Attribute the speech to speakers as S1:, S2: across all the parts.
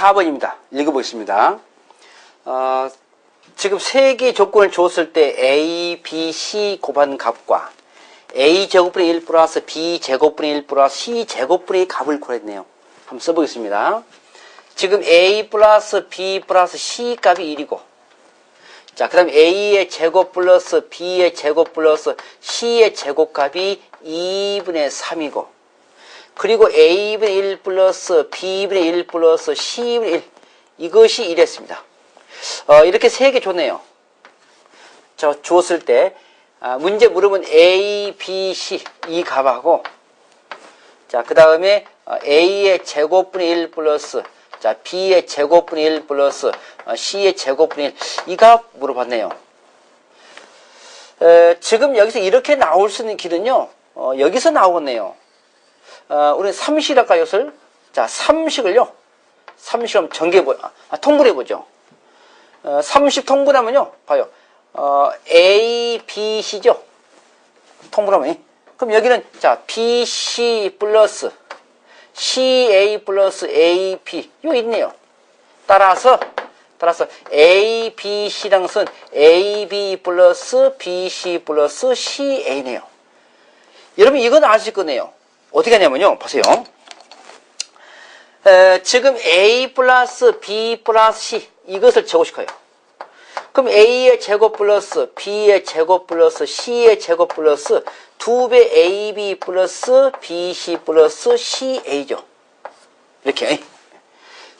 S1: 4번입니다. 읽어보겠습니다. 어, 지금 세 개의 조건을 줬을 때 A, B, C 곱한 값과 A 제곱분의 1 플러스 B 제곱분의 1 플러스 C 제곱분의 2 값을 구했네요. 한번 써보겠습니다. 지금 A 플러스 B 플러스 C 값이 1이고 자, 그 다음에 A의 제곱 플러스 B의 제곱 플러스 C의 제곱값이 2분의 3이고 그리고 A분의 1 플러스 B분의 1 플러스 C분의 1 이것이 이랬습니다. 어, 이렇게 세 개 줬네요. 저 줬을 때 아, 문제 물으면 A, B, C 이 값하고 자, 그 다음에 어, A의 제곱분의 1 플러스 자, B의 제곱분의 1 플러스 어, C의 제곱분의 1 이 값 물어봤네요. 에, 지금 여기서 이렇게 나올 수 있는 길은요. 어, 여기서 나오겠네요. 어, 우리 삼식이랄까 이것을 자, 삼식을요. 삼식 한번 전개해보, 아, 통분해 보죠. 어, 30 통분하면요. 봐요. 어, A, B, C죠. 통분하면. 그럼 여기는 자, B, C 플러스 CA 플러스 AP 요 있네요. 따라서 따라서 A, B, C랑 쓴 AB 플러스 BC 플러스 CA네요. 여러분 이건 아실 거네요. 어떻게 하냐면요. 보세요. 에, 지금 A 플러스 B 플러스 C 이것을 제곱시켜요. 그럼 A의 제곱 플러스 B의 제곱 플러스 C의 제곱 플러스 2배 AB 플러스 BC 플러스 CA죠. 이렇게.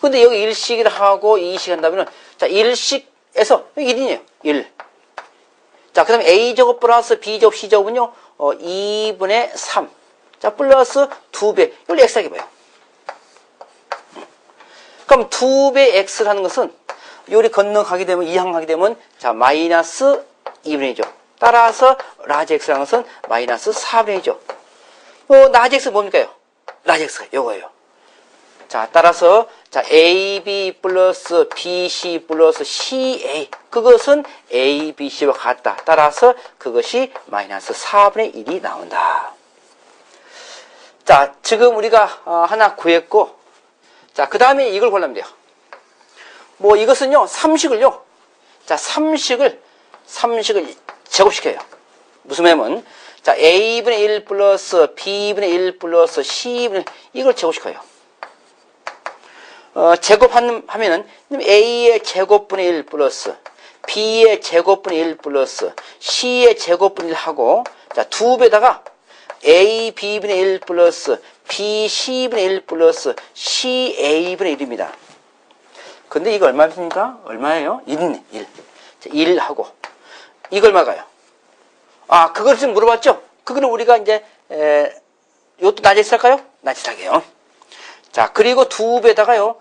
S1: 근데 여기 1식을 하고 2식 한다면 자 1식에서 여기 1이네요. 1. 자, 그 다음에 A 제곱 플러스 B 제곱 C 제곱은요. 어, 2분의 3. 자, 플러스 2배. 이걸 X하게 봐요. 그럼 2배 X라는 것은 요리 건너가게 되면 이항하게 되면 자 마이너스 2분의 1이죠. 따라서 라지 X라는 것은 마이너스 4분의 1이죠. 어, 라지 X 뭡니까요? 라지 X가 요거예요. 자 따라서 자 AB 플러스 BC 플러스 CA 그것은 ABC와 같다. 따라서 그것이 마이너스 4분의 1이 나온다. 자 지금 우리가 어, 하나 구했고 자 그 다음에 이걸 골라면 돼요. 뭐 이것은요 삼식을요 자 삼식을 삼식을 제곱시켜요 무슨 말이냐면 자 a분의 1 플러스 b분의 1 플러스 c분의 이걸 제곱시켜요 어, 제곱하면은 a의 제곱분의 1 플러스 b의 제곱분의 1 플러스 c의 제곱분의 1 하고 자두 배다가 a b분의 1 플러스 b c분의 1 플러스 c a분의 1입니다 근데 이거 얼마입니까? 얼마예요? 1이네, 1. 자, 1하고. 이거 얼마가요? 아, 그걸 지금 물어봤죠? 그거는 우리가 이제, 에, 이것도? 낮에 할게요. 자, 그리고 두 배다가요,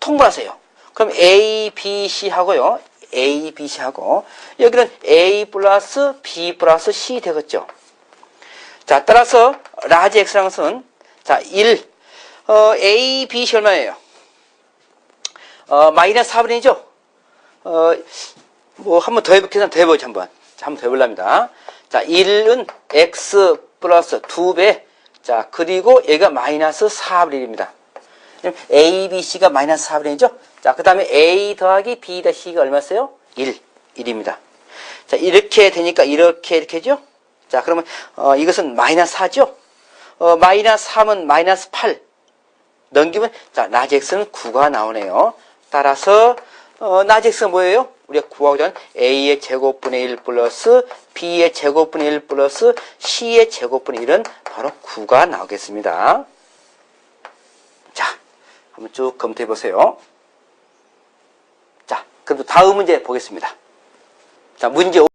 S1: 통분하세요. 그럼 A, B, C 하고요. A, B, C 하고. 여기는 A 플러스 B 플러스 C 되겠죠? 자, 따라서, 라지 것은, 자, 1. 어, A, B, C 얼마예요? 어, 마이너스 4분이죠? 어, 뭐, 한번 더 해보, 계산 더 해보죠, 한 번. 자, 한번 더 해보랍니다. 자, 1은 x 플러스 2배. 자, 그리고 얘가 마이너스 4분의 1입니다. a, b, c가 마이너스 4분의 1이죠? 자, 그 다음에 a 더하기 b 더 c가 얼마였어요? 1. 1입니다. 자, 이렇게 되니까 이렇게, 이렇게죠? 자, 그러면, 어, 이것은 마이너스 4죠? 어, 마이너스 3은 마이너스 8. 넘기면, 자, x는 9가 나오네요. 따라서 어, 나직스가 뭐예요? 우리가 구하고자 a의 제곱분의 1 플러스 b의 제곱분의 1 플러스 c의 제곱분의 1은 바로 9가 나오겠습니다. 자, 한번 쭉 검토해 보세요. 자, 그럼 다음 문제 보겠습니다. 자, 문제